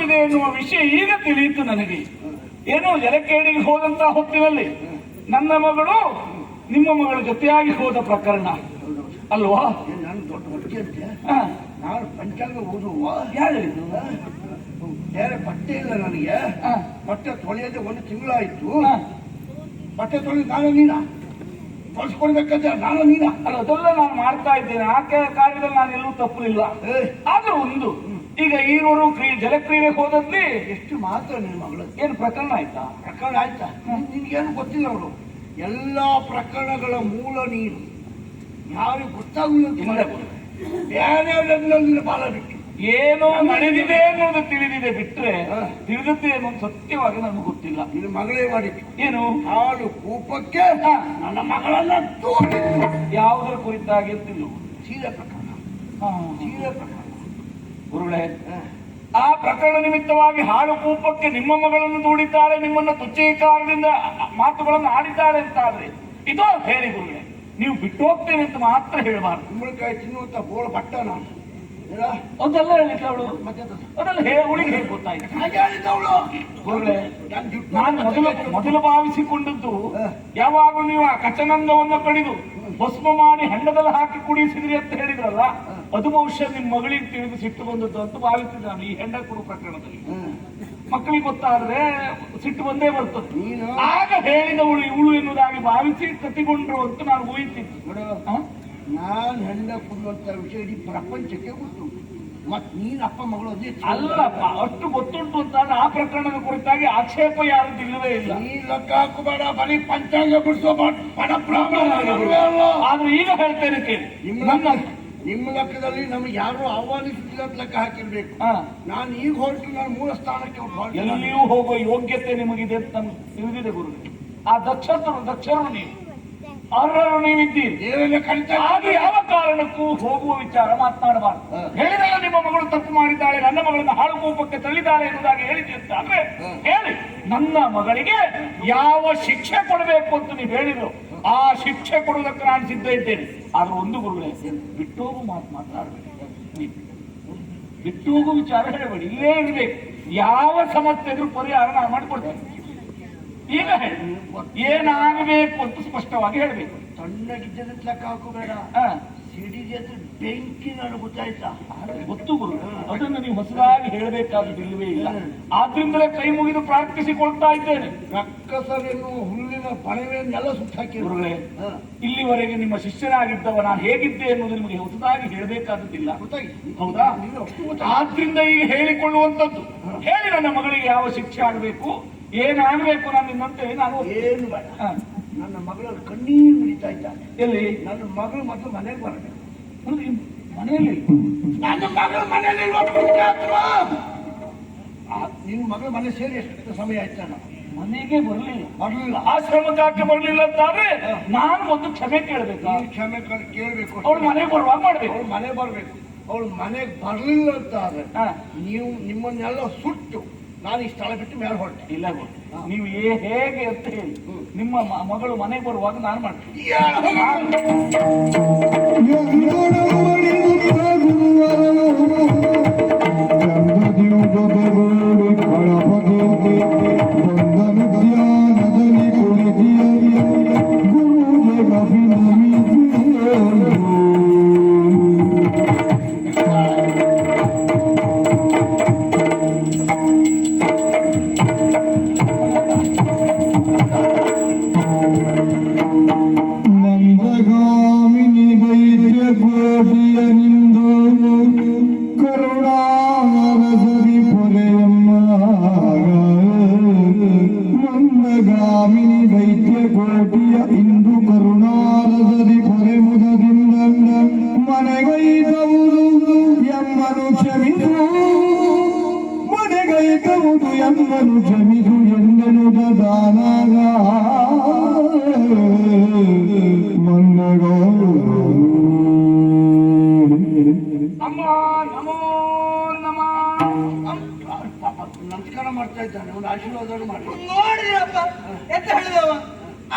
ಸಿಟ್ಟು ಎನ್ನುವ ವಿಷಯ ಈಗ ತಿಳಿಯಿತು ನನಗೆ. ಏನೋ ಜಲಕೇಡಿಗೆ ಹೋದಂತ ಹೊತ್ತಿನಲ್ಲಿ ನನ್ನ ಮಗಳು ನಿಮ್ಮ ಮಗಳ ಜೊತೆಯಾಗಿ ಹೋದ ಪ್ರಕರಣ. ಅಲ್ವಾ? ನಾನು ದೊಡ್ಡ ಅಂತೆ ನಾನು ಪಂಚಾಂಗ ಓದುವ ಯಾರು? ಬೇರೆ ಬಟ್ಟೆ ಇಲ್ಲ ನನಗೆ. ಬಟ್ಟೆ ತೊಳೆಯದೆ ಒಂದು ತಿಂಗಳಾಯ್ತು. ಬಟ್ಟೆ ತೊಳೆದು ನಾನು ನೀನ? ತೊಳೆಸ್ಕೊಡ್ಬೇಕಾದ್ರೆ ನಾನು ನೀನ? ಅಲ್ಲ ಅದೆಲ್ಲ ನಾನು ಮಾಡ್ತಾ ಇದ್ದೇನೆ. ಆ ಕಾರ್ಯದಲ್ಲಿ ನಾನು ಎಲ್ಲೂ ತಪ್ಪು ಇಲ್ಲ ಆದ್ರೂ ಒಂದು ಈಗ ಈರೂರು ಕ್ರೀ ಜಲಕ್ರೀಡೆಗೆ ಹೋದಲ್ಲಿ ಎಷ್ಟು ಮಾತ್ರ ನಿನ್ನ ಮಗಳು. ಏನು ಪ್ರಕರಣ ಆಯ್ತಾ? ಪ್ರಕರಣ ಆಯ್ತಾ? ನಿನ್ಗೇನು ಗೊತ್ತಿಲ್ಲ ಅವರು ಎಲ್ಲ ಪ್ರಕರಣಗಳ ಮೂಲ ನೀನು. ಯಾರು ಗೊತ್ತಾಗಲಿಲ್ಲ. ಬೇರೆ ನಿನ್ನ ಬಾಲ ಬಿಟ್ಟು. ಏನೋ ನಡೆದಿದೆ ಅನ್ನೋದು ತಿಳಿದಿದೆ ಬಿಟ್ರೆ ತಿಳಿದತ್ತೆ ಅನ್ನೋದು ಸತ್ಯವಾಗಿ ನನಗೆ ಗೊತ್ತಿಲ್ಲ. ಇದು ಮಗಳೇ ಮಾಡಿತ್ತು ಏನು? ಹಾಳು ಕೂಪಕ್ಕೆ ನನ್ನ ಮಗಳನ್ನ ತೋರಿ ಯಾವುದರ ಕುರಿತಾಗಿ ಅಂತಿಲ್ಲ ಸೀರೆ ಪ್ರಕರಣ ಸೀರೆ ಪ್ರಕರಣ ಗುರುಗಳೇ ಆ ಪ್ರಕರಣ ನಿಮಿತ್ತವಾಗಿ ಹಾಳು ಕೂಪಕ್ಕೆ ನಿಮ್ಮ ಮಗಳನ್ನು ದೂಡಿದ್ದಾಳೆ ನಿಮ್ಮನ್ನ ತುಚ್ಛೀಕಾರದಿಂದ ಮಾತುಗಳನ್ನು ಆಡಿದ್ದಾಳೆ ಅಂತ ಆದ್ರೆ ಇದು ಹೇಳಿ ಗುರುಗಳೇ ನೀವು ಬಿಟ್ಟು ಹೋಗ್ತೇನೆ ಅಂತ ಮಾತ್ರ ಹೇಳಬಾರ್ದು. ಕುಂಬಳಕಾಯಿ ತಿನ್ನುವಂತ ಬೋಳ ಪಟ್ಟ ನಾನು? ಅದೆಲ್ಲ ಹೇಳಿಕ್ಕೆ ಅವಳು. ಅದೆಲ್ಲ ಹೇ ಅವಳಿಗೆ ಹೇಗೆ ಗೊತ್ತಾಯ್ತು? ಹಾಗೆ ಹೇಳಿದ್ದವಳು ಗುರುಗಳೇ ನಾನು ಮೊದಲು ಮೊದಲು ಭಾವಿಸಿಕೊಂಡದ್ದು ಯಾವಾಗ್ಲೂ ಯಾವಾಗಲೂ ನೀವು ಆ ಕಚನಂದವನ್ನು ಕಡಿದು ಭಸ್ಮ ಮಾಡಿ ಹೆಂಡದಲ್ಲಿ ಹಾಕಿ ಕುಡಿಸಿದ್ರಿ ಅಂತ ಹೇಳಿದ್ರಲ್ಲ ಅದು ಬಹುಶಃ ನಿಮ್ಮ ಮಗಳಿಗೆ ತಿಳಿದು ಸಿಟ್ಟು ಬಂದದ್ದು ಅಂತ ಭಾವಿಸಿದ್ದಾನೆ ನಾನು. ಈ ಹೆಂಡ ಕೊಡು ಪ್ರಕರಣದಲ್ಲಿ. ಮಕ್ಕಳಿಗೆ ಗೊತ್ತಾದ್ರೆ ಸಿಟ್ಟು ಬಂದೇ ಬರ್ತದೆ. ನೀನು? ಆಗ ಹೇಳಿದವಳು ಇವಳು ಎನ್ನುವುದಾಗಿ ಭಾವಿಸಿ ಕಟ್ಟಿಕೊಂಡ್ರು ಅಂತ ನಾನು ಊಹಿಸಿದ್ದೆ. ನಾನು ಹೆಂಡ ಕೊಡುವಂತ ವಿಷಯ ಇಡೀ ಪ್ರಪಂಚಕ್ಕೆ ಗೊತ್ತು. ಮತ್ ನೀನ್ ಅಪ್ಪ ಮಗಳು ಅದೇ ಅಲ್ಲಪ್ಪ ಅಷ್ಟು ಗೊತ್ತುಂಟು ಅಂತ ಆ ಪ್ರಕರಣದ ಕುರಿತಾಗಿ ಆಕ್ಷೇಪ ಯಾರು ಇಲ್ಲವೇ ಇಲ್ಲ. ನೀ ಲೆಕ್ಕ ಹಾಕಬೇಡ ಬರೀ ಪಂಚಾಂಗ ಬಿಡಿಸೋ ಅಲ್ಲ. ಆದ್ರೆ ಈಗ ಹೇಳ್ತೇನೆ ಕೇಳಿ. ನಿಮ್ಮ ಲೆಕ್ಕದಲ್ಲಿ ನಮ್ಗೆ ಯಾರು ಆಹ್ವಾನಿಸುತ್ತಿಲ್ಲ ಅಂತ ಲೆಕ್ಕ ಹಾಕಿರ್ಬೇಕು. ನಾನು ಈಗ ಹೊರಟು ನಾನು ಮೂಲ ಸ್ಥಾನಕ್ಕೆ ಎಲ್ಲಿಯೂ ಹೋಗುವ ಯೋಗ್ಯತೆ ನಿಮಗಿದೆ ಅಂತ ನಮ್ಗೆ ತಿಳಿದಿದೆ ಗುರು ಆ ದಕ್ಷರು ದಕ್ಷರು ನೀವು. ಅರ್ಹರು ನೀವಿದ್ದೀರಿ. ಆಗ ಯಾವ ಕಾರಣಕ್ಕೂ ಹೋಗುವ ವಿಚಾರ ಮಾತನಾಡಬಾರದು. ಹೇಳಿದಲ್ಲ ನಿಮ್ಮ ಮಗಳು ತಪ್ಪು ಮಾಡಿದ್ದಾಳೆ ನನ್ನ ಮಗಳನ್ನ ಹಾಳು ಕೋಪಕ್ಕೆ ತಳ್ಳಿದ್ದಾಳೆ ಎಂಬುದಾಗಿ ಹೇಳಿದೆ ಅಂತ ಅಂದ್ರೆ ಹೇಳಿ ನನ್ನ ಮಗಳಿಗೆ ಯಾವ ಶಿಕ್ಷೆ ಕೊಡಬೇಕು ಅಂತ ನೀವು ಹೇಳಿದ್ರು. ಆ ಶಿಕ್ಷೆ ಕೊಡುವುದಕ್ಕೆ ನಾನು ಸಿದ್ಧ ಇದ್ದೇನೆ ಆದ್ರೆ ಒಂದು ಗುರುಗಳೇ ಬಿಟ್ಟೋಗು ಮಾತು ಮಾತನಾಡಬೇಕು ಬಿಟ್ಟೋಗು ವಿಚಾರ ಹೇಳಬೇಡಿ. ಇಲ್ಲೇ ಇರಬೇಕು. ಯಾವ ಸಮಸ್ಯೆ ಇದ್ರೂ ಪರಿಹಾರ ನಾನು ಮಾಡಿಕೊಡ್ತೇನೆ. ಈಗ ಹೇಳಿ. ಏನಾಗಬೇಕು ಅಂತ ಸ್ಪಷ್ಟವಾಗಿ ಹೇಳಬೇಕು. ತಣ್ಣಗಿದ್ದ ಲೆಕ್ಕ ಹಾಕೋಬೇಡ. ಸಿಡಿಗೆ ಹತ್ರ ಬೆಂಕಿ ನಾನು ಗೊತ್ತಾಯ್ತಾ? ಗೊತ್ತು ಗುರು. ಅದನ್ನ ನೀವು ಹೊಸದಾಗಿ ಹೇಳಬೇಕಾದ ಇಲ್ಲವೇ ಇಲ್ಲ. ಆದ್ರಿಂದಲೇ ಕೈ ಮುಗಿದು ಪ್ರಾರ್ಥಿಸಿಕೊಳ್ತಾ ಇದ್ದೇನೆ. ರಕ್ಕಸರೆನ್ನುವ ಹುಲ್ಲಿನ ಪಣವೆಯನ್ನೆಲ್ಲ ಗುರುಗಳೇ ಇಲ್ಲಿವರೆಗೆ ನಿಮ್ಮ ಶಿಷ್ಯನಾಗಿದ್ದವ ನಾನು ಹೇಗಿದ್ದೆ ಎನ್ನುವುದು ನಿಮಗೆ ಹೊಸದಾಗಿ ಹೇಳಬೇಕಾದದ್ದಿಲ್ಲ. ಹೌದಾ? ನೀನು ಆದ್ರಿಂದ ಈಗ ಹೇಳಿಕೊಳ್ಳುವಂತದ್ದು ಹೇಳಿ ನನ್ನ ಮಗಳಿಗೆ ಯಾವ ಶಿಕ್ಷೆ ಆಗಬೇಕು? ಏನಾಗಬೇಕು ನಾನು ಏನು ಬೇಡ. ಹ. ನನ್ನ ಮಗಳ ಕಣ್ಣೀರು ಮುಡಿತಾ ಇದ್ದಾನೆ. ಎಲ್ಲಿ? ನನ್ನ ಮಗಳು ಮತ್ತು ಮನೆಗೆ ಬರಬೇಕು ಮನೆಯಲ್ಲಿ ನನ್ನ ಮಗಳ ಮನೆಯಲ್ಲಿ ನಿನ್ನ ಮಗಳ ಮನೆ ಸೇರಿ ಎಷ್ಟು ಸಮಯ ಆಯ್ತಾನ ಮನೆಗೆ ಬರಲಿಲ್ಲ. ಬರಲಿಲ್ಲ. ಆಶ್ರಮಕ್ಕೆ ಬರಲಿಲ್ಲ ಅಂತಾದ್ರೆ ನಾನು ಒಂದು ಕ್ಷಮೆ ಕೇಳಬೇಕು. ಕ್ಷಮೆ ಕೇಳಬೇಕು ಅವಳು ಮನೆಗೆ ಬರುವಾಗ ಮಾಡ್ಬೇಕು. ಅವಳು ಮನೆ ಬರಬೇಕು. ಅವಳು ಮನೆಗೆ ಬರಲಿಲ್ಲ ಅಂತಾರೆ ನೀವು ನಿಮ್ಮನ್ನೆಲ್ಲ ಸುಟ್ಟು ನಾನು ಈ ಸ್ಥಳ ಬಿಟ್ಟು ಮೇಲೆ ಹೊರಟೆ. ಇಲ್ಲ. ನೀವು ಹೇಗೆ ಅಂತ ಹೇಳಿ ನಿಮ್ಮ ಮಗಳು ಮನೆಗೆ ಬರುವಾಗ ನಾನು ಮಾಡ್ತೀನಿ. ನೋಡಿದ್ರಪ್ಪ ಎಂತ ಹೇಳಿದವ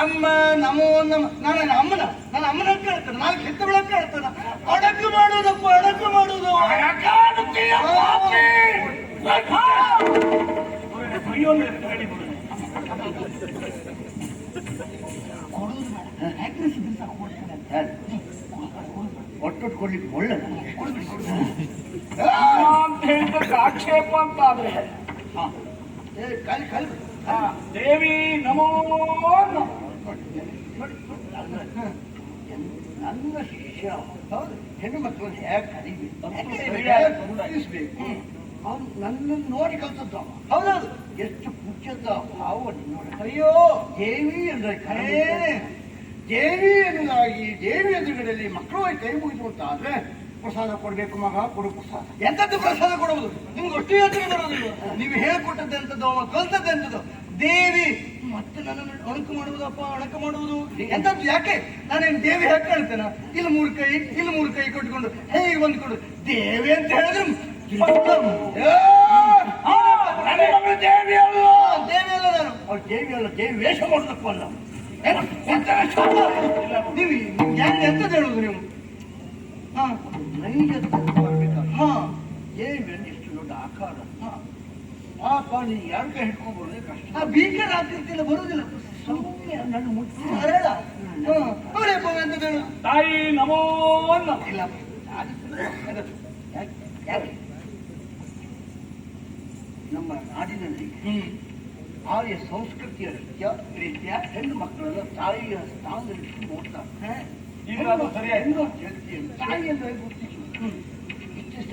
ಅಮ್ಮ ನಮೋ ನಮ ನಾನು ನನ್ನ ಅಮ್ಮನ ನನ್ನ ಅಮ್ಮನ ಕೇಳ್ತಾನೆ ನಾನು ಕೆತ್ತ ಬೆಳಕ್ ಕೇಳ್ತಾನ ಅಡಕು ಮಾಡುವುದಪ್ಪ ಅಡಕು ಮಾಡುವುದು ಅಡಕಾಡುತ್ತೀಯ ಪಾಪಿ! ಅಯ್ಯೋಲೆ ಹೇಳಿ ಬಿಡು. ಕೊಡುದು ಬೇಡ ಆಕ್ಟ್ರೆಸ್ ಬಿಡ್ಸ ಕೊಡ್ತಾನೆ ಒಟ್ಟೊಟ್ಟು ಕೊಡ್ಲಿಕ್ಕೆ ಒಳ್ಳೆ ಅಂತ ಹೇಳಿದ್ದಕ್ಕೆ ಆಕ್ಷೇಪ ಅಂತ ಆದ್ರೆ ಹಾ ಏ ಕಾಲಿ ಕಾಲಿ ಆ, ದೇವಿ ನಮೋ ನಮಃ. ನನ್ನ ಶಿಷ್ಯ ಹೆಣ್ಣು ಮಕ್ಕಳನ್ನು ಹೇಗೆ ಕಲಿಬೇಕು ಗುರುತಿಸ್ಬೇಕು ನನ್ನನ್ನು ನೋಡಿ ಕಲ್ತದ್ದು. ಹೌದೌದು. ಎಷ್ಟು ಪುಚ್ಚದ ಭಾವ ನೋಡಿ ಅಯ್ಯೋ. ದೇವಿ ಅಂದ್ರೆ ಕರೆ ದೇವಿ ಎನ್ನುವುದಾಗಿ ದೇವಿ ಎದುರುಗಡೆಯಲ್ಲಿ ಮಕ್ಕಳು ಕೈ ಮುಗಿಸುವಂತಾದ್ರೆ ಪ್ರಸಾದ ಕೊಡ್ಬೇಕು, ಮಗ, ಕೊಡು ಪ್ರಸಾದ. ಎಂತದ್ದು ಪ್ರಸಾದ ಕೊಡುವುದು? ನಿಮ್ಗೆ ಅಷ್ಟು ಯೋಚನೆ ನೀವು ಹೇಳ್ಕೊಟ್ಟದ್ದು ಎಂತದ್ದು ಅವ ಕಲ್ತದ್ದು ಎಂತದ್ದು ದೇವಿ, ಮತ್ತೆ ನನ್ನನ್ನು ಅಣಕು ಮಾಡುವುದಪ್ಪ, ಅಣಕ ಮಾಡುವುದು? ಎಂತದ್ದು ಯಾಕೆ? ನಾನೇನು ದೇವಿ ಹಾಕಿ ಹೇಳ್ತೇನೆ ಇಲ್ಲಿ ಮೂರು ಕೈ, ಇಲ್ಲಿ ಮೂರು ಕೈ ಕೊಟ್ಕೊಂಡು ಹೇಗೆ ಬಂದ್ಕೊಂಡು ದೇವಿ ಅಂತ ಹೇಳಿದ್ರು. ದೇವಿ ಅಲ್ಲ. ದೇವಿ ಅಲ್ಲ ನಾನು. ಅವ್ರು ದೇವಿ ಅಲ್ಲ, ದೇವಿ ವೇಷ ಮಾಡೋದಕ್ಕೂ ಅಲ್ಲ? ನೀವು ಯಾರು ಯಾಕೆ ಎಂತದ್ದು ಹೇಳುದು ನೀವು? ಹಾ. ನೈಜ ಬರ್ಬೇಕು ಹಾ ದೇವಿ ಅಂದ್ರೆ ಎಷ್ಟು ದೊಡ್ಡ ಆಕಾರ ಪಾಪ ನೀನು ಯಾರ ಕೈ ಹಿಡ್ಕೊಂಡು ಬರೋದೇ ಕಷ್ಟ ಆ ಭೀಕರ ಆಕೃತಿಯಲ್ಲಿ ಬರುವುದಿಲ್ಲ ಸುಮ್ಮನೆ ನನ್ನ ಮುಚ್ಚಿ ಸರಳ ಹಾ ಅವರೇ ಎಂತದ್ದು ಹೇಳು ತಾಯಿ ನಮೋ ನಮಃ. ಇಲ್ಲ ಅದು- ಯಾಕೆ? ಯಾಕೆ? ನಮ್ಮ ನಾಡಿನಲ್ಲಿ ಹ್ಮ್ ಆರ್ಯ ಸಂಸ್ಕೃತಿಯ ರೀತ್ಯ ರೀತಿಯ ಹೆಣ್ಣು ಮಕ್ಕಳೆಲ್ಲ ತಾಯಿಯ ಸ್ಥಾನದಲ್ಲಿ ಇಟ್ಟು ನೋಡ್ತಾರೆ ಈಗ ಅದು ಸರಿಯಾಯ್ತು. ಹೆಣ್ಣು ಜಗತ್ತಿಯಲ್ಲಿ ತಾಯಿ ಅಂದ್ರೆ ಗುರುತಿಸು ಇಷ್ಟು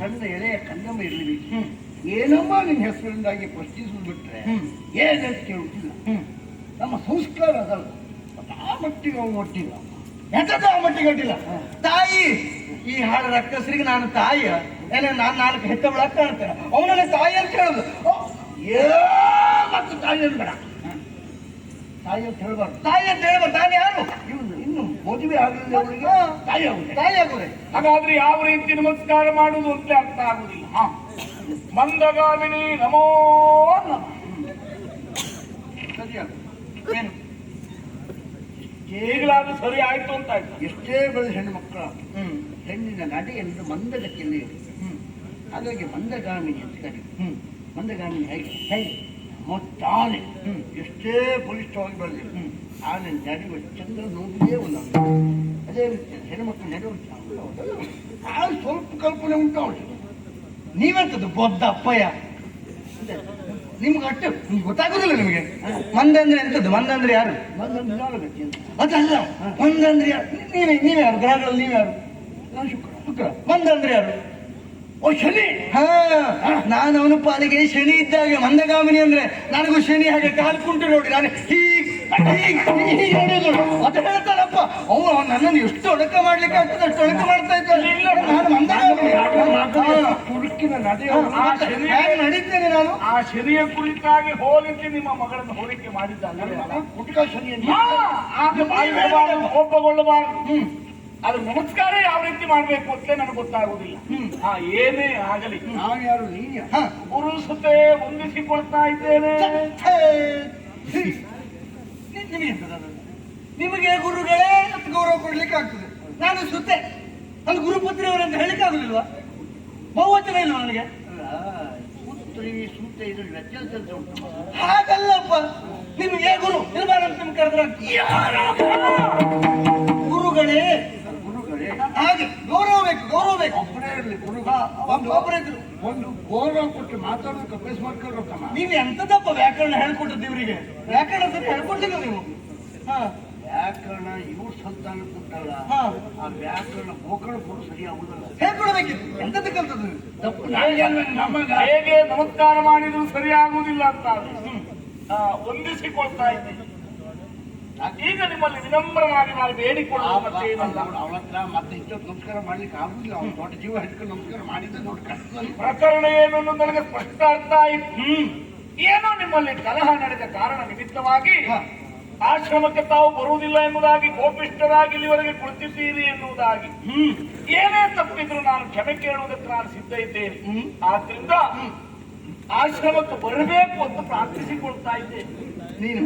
ಸಣ್ಣ ಎಳೆಯ ಕಂದಮ್ಮ ಇರಲಿ. ಏನಮ್ಮ ನಿನ್ನ ಹೆಸರಿಂದಾಗಿ ಪ್ರಶ್ನಿಸುದು ಬಿಟ್ರೆ? ಹೇಗೆ ಏನಂತ ಕೇಳುತ್ತಿಲ್ಲ. ನಮ್ಮ ಸಂಸ್ಕಾರ ಅದಲ್ಲ. ಅದು ಆ ಮಟ್ಟಿಗೆ ಅವನು ಒಟ್ಟಿಲ್ಲ. ಆ ಮಟ್ಟಿಗೆ ಕಟ್ಟಿಲ್ಲ ತಾಯಿ ಈ ಹಾಡು ರಕ್ತಸ್ರಿಗೆ ನಾನು ತಾಯಿಯ ಏನೇ ನಾನು ನಾಲ್ಕು ಹೆತ್ತವಳ ಕಾಣ್ತೇನೆ ಅವನನ್ನ ತಾಯಿ ಅಂತ ಹೇಳೋದು ಏ ಮತ್ತು ತಾಯಿ ಬೇಡ. ತಾಯಿ ಅಂತ ಹೇಳ್ಬಾರ್ದು ತಾಯಿ ಅಂತ ಹೇಳ್ಬಾರ್ದು ನಾನು ಯಾರು? ಮದುವೆ ಆಗಲಿಲ್ಲ ಅವರಿಗೆ ತಾಯಿ ಆಗುತ್ತೆ ತಾಯಿ ಆಗುತ್ತೆ ಹಾಗಾದ್ರೆ ಯಾವ ರೀತಿ ನಮಸ್ಕಾರ ಮಾಡುವುದು ಅಂತ ಅರ್ಥ ಆಗುದಿಲ್ಲ ಹ. ಮಂದಗಾಮಿನಿ ನಮೋ ನಮ. ಸರಿಯಾಗುತ್ತೆ ಏನು? ಈಗಲಾದ್ರೂ ಸರಿ ಆಯ್ತು ಅಂತ ಆಯ್ತು. ಎಷ್ಟೇ ಬೆಳೆದ ಹೆಣ್ಣು ಮಕ್ಕಳ ಹ್ಮ್. ಹೆಣ್ಣಿನ ನಡೆಯನ್ನು ಮಂದಗತಿಯಲ್ಲಿ ಇರುತ್ತೆ ಹ್ಮ್. ಹಾಗಾಗಿ ಮಂದಗಾಮಿನಿ ಅಂತ ಕರಿ ಹ್ಮ್. ಮಂದಗಾಮಿನಿ ಹೇಗೆ? ಹೇಗೆ? ಮೊತ್ತಾನೆ. ಹ್ಮ್. ಎಷ್ಟೇ ಬಲಿಷ್ಠವಾಗಿ ಬೆಳೆದಿಲ್ಲ ಹ್ಮ್. ಆನೆ ನಡೆಯುವ ಚಂದ್ರ ನೋಡಿಯೇ ಒಂದು ಅದೇ ರೀತಿ ಹೆಣ್ಮಕ್ಳು ಚಂದ್ರ ಆ ಸ್ವಲ್ಪ ಕಲ್ಪನೆ ಉಂಟು ಅವಳು ನೀವೆಂತದ್ದು ಬೊದ್ದ ಅಪ್ಪಯ್ಯ? ನಿಮ್ಗೆ ಅಟ್ಟು ನಿಮ್ಗೆ ಗೊತ್ತಾಗುದಿಲ್ಲ ನಿಮಗೆ? ಮಂದ ಅಂದ್ರೆ ಎಂತದ್ದು? ಮಂದ ಅಂದ್ರೆ ಯಾರು? ಮಂದ ನಿಧಾನಗತಿ ಅಂತ. ಅದಲ್ಲ. ಮಂದ ಅಂದ್ರೆ ಯಾರು? ನೀವೇ ನೀವೇ ಯಾರು? ಗ್ರಹಗಳಲ್ಲಿ ನೀವೇ ಯಾರು? ನಾನು ಶುಕ್ರ. ಶುಕ್ರ. ಮಂದ ಅಂದ್ರೆ ಯಾರು? ಓ ಶನಿ. ಹಾ. ನಾನು ಅವನ ಪಾಲಿಗೆ ಶನಿ ಇದ್ದಾಗ ಮಂದಗಾಮಿನಿ ಅಂದ್ರೆ ನನಗೂ ಶನಿ ಹಾಗೆ ಕಾಲು ಕುಂಟು ನೋಡಿ. ನಾನು ಹೀಗ್ ಹೀಗ್ ಹೇಳ್ತಾರಪ್ಪ ಅವನು ನನ್ನನ್ನು ಎಷ್ಟು ಒಡಕ ಮಾಡ್ಲಿಕ್ಕೆ ಆಗ್ತದೆ ಅಷ್ಟು ಒಳಕ ಮಾಡ್ತಾ ಇದ್ದಾನೆ ನಾನು ನಡೆ ಆ ಶನಿ ನಡೀತೇನೆ ನಾನು ಆ ಶನಿಯ ಕುರಿತಾಗಿ ಹೋಲಿಕ್ಕೆ ನಿಮ್ಮ ಮಗಳನ್ನು ಹೋಲಿಕೆ ಮಾಡಿದ್ದಾನೆ. ಕುಟುಕ ಶನಿ ಅಂತ ಆಗ ಬಾಯಿಬಾರದು ಕೋಪಗೊಳ್ಳಬಾರದು ಅದು ನಮಸ್ಕಾರ ಯಾವ ರೀತಿ ಮಾಡ್ಬೇಕು ಅಂತ ನನಗೆ ಗೊತ್ತಾಗುದಿಲ್ಲ ಹಾ ಏನೇ ಆಗಲಿ. ನಾನು ಯಾರು ನೀನು. ಗುರು ಸುತೆ ಹೊಂದಿಸಿಕೊಳ್ತಾ ಇದ್ದೇನೆ. ಹೇ. ನಿ- ನಿಮಗೆ ಗುರುಗಳೇ ಅಂತ ಗೌರವ ಕೊಡ್ಲಿಕ್ಕೆ ಆಗ್ತದೆ. ನಾನು ಸುತ್ತೆ ಅಲ್ಲಿ ಗುರುಪುತ್ರಿಯವರು ಅಂತ ಹೇಳಿಕ್ಕೆ ಆಗುದಿಲ್ವಾ? ಬಹುವಚನ ಇಲ್ಲ ನನಗೆ? ಇದು ವ್ಯತ್ಯಾಸ ಉಂಟು? ಹಾಗಲ್ಲಪ್ಪ. ನಿಮಗೆ ಗುರು ಇಲ್ಬಾರಂತ ನಿಮ್ಗೆ ಕರೆದ್ರೆ ಗುರುಗಳೇ. ಗುರುಗಳೇ. ಹಾಗೆ ಗೌರವ ಬೇಕು ಗೌರವ ಬೇಕು. ಒಬ್ಬರೇ ಇರಲಿ ಗುರು. ಒಬ್ಬರೇ ಇದ್ರು. ಒಂದು ಗೌರವ ಕೊಟ್ಟು ಮಾತಾಡೋದಕ್ಕೆ ಅಭ್ಯಾಸ ಮಾಡ್ಕೊಳ್ಬೇಕಮ್ಮ ನೀವು ಎಂತದಪ್ಪ ವ್ಯಾಕರಣ ಹೇಳ್ಕೊಟ್ಟದ್ದು ಇವರಿಗೆ? ವ್ಯಾಕರಣ ಸರಿ ಹೇಳ್ಕೊಟ್ಟಿಲ್ಲ ನೀವು. ಹಾ. ವ್ಯಾಕರಣ ಇವ್ರ ಸಂತಾನ ಕೊಟ್ಟಲ್ಲ. ಆ ವ್ಯಾಕರಣ ಗೋಕರ್ಣ ಕೊಡು ಸರಿ ಆಗುದಲ್ಲ. ಹೇಳ್ಕೊಡ್ಬೇಕಿತ್ತು. ನೀವು? ತಪ್ಪು. ನಮಗ ಹೇಗೆ ನಮಸ್ಕಾರ ಮಾಡಿದ್ರು ಸರಿಯಾಗುವುದಿಲ್ಲ ಅಂತ. ಆದ್ರೆ, ಆ, ಹೊಂದಿಸಿಕೊಳ್ತಾ ಇದ್ದೀನಿ. ಈಗ ನಿಮ್ಮಲ್ಲಿ ವಿನಮ್ರವಾಗಿ ನಾನು ಬೇಡಿಕೊಳ್ಳುವ ಮತ್ತೆ ಏನಲ್ಲ. ಅವಳ ಹತ್ರ ಮತ್ತೆ ಇಷ್ಟೊತ್ತು ನಮಸ್ಕಾರ ಮಾಡ್ಲಿಕ್ಕೆ ಆಗುದಿಲ್ಲ. ಅವ್ನು ದೊಡ್ಡ ಜೀವ ಹಿಡ್ಕೊಂಡು ನಮಸ್ಕಾರ ಮಾಡಿದ್ದೆ ದೊಡ್ಡ ಕಷ್ಟದಲ್ಲಿ. ಪ್ರಕರಣ ಏನು ಅನ್ನೋದು ನನಗೆ ಸ್ಪಷ್ಟ ಅರ್ಥ ಆಯ್ತು. ಏನೋ ನಿಮ್ಮಲ್ಲಿ ಕಲಹ ನಡೆದ ಕಾರಣ ನಿಮಿತ್ತವಾಗಿ ಆಶ್ರಮಕ್ಕೆ ತಾವು ಬರುವುದಿಲ್ಲ ಎನ್ನುವುದಾಗಿ ಕೋಪಿಷ್ಠರಾಗಿ ಇಲ್ಲಿವರೆಗೆ ಕುಳಿತಿದ್ದೀರಿ ಎನ್ನುವುದಾಗಿ. ಏನೇ ತಪ್ಪಿದ್ರು ನಾನು ಕ್ಷಮೆ ಕೇಳುವುದಕ್ಕೆ ನಾನು ಸಿದ್ಧ ಇದ್ದೇನೆ. ಆದ್ರಿಂದ ಆಶ್ರಮಕ್ಕೆ ಬರಬೇಕು ಅಂತ ಪ್ರಾರ್ಥಿಸಿಕೊಳ್ತಾ ಇದ್ದೆ ನೀನು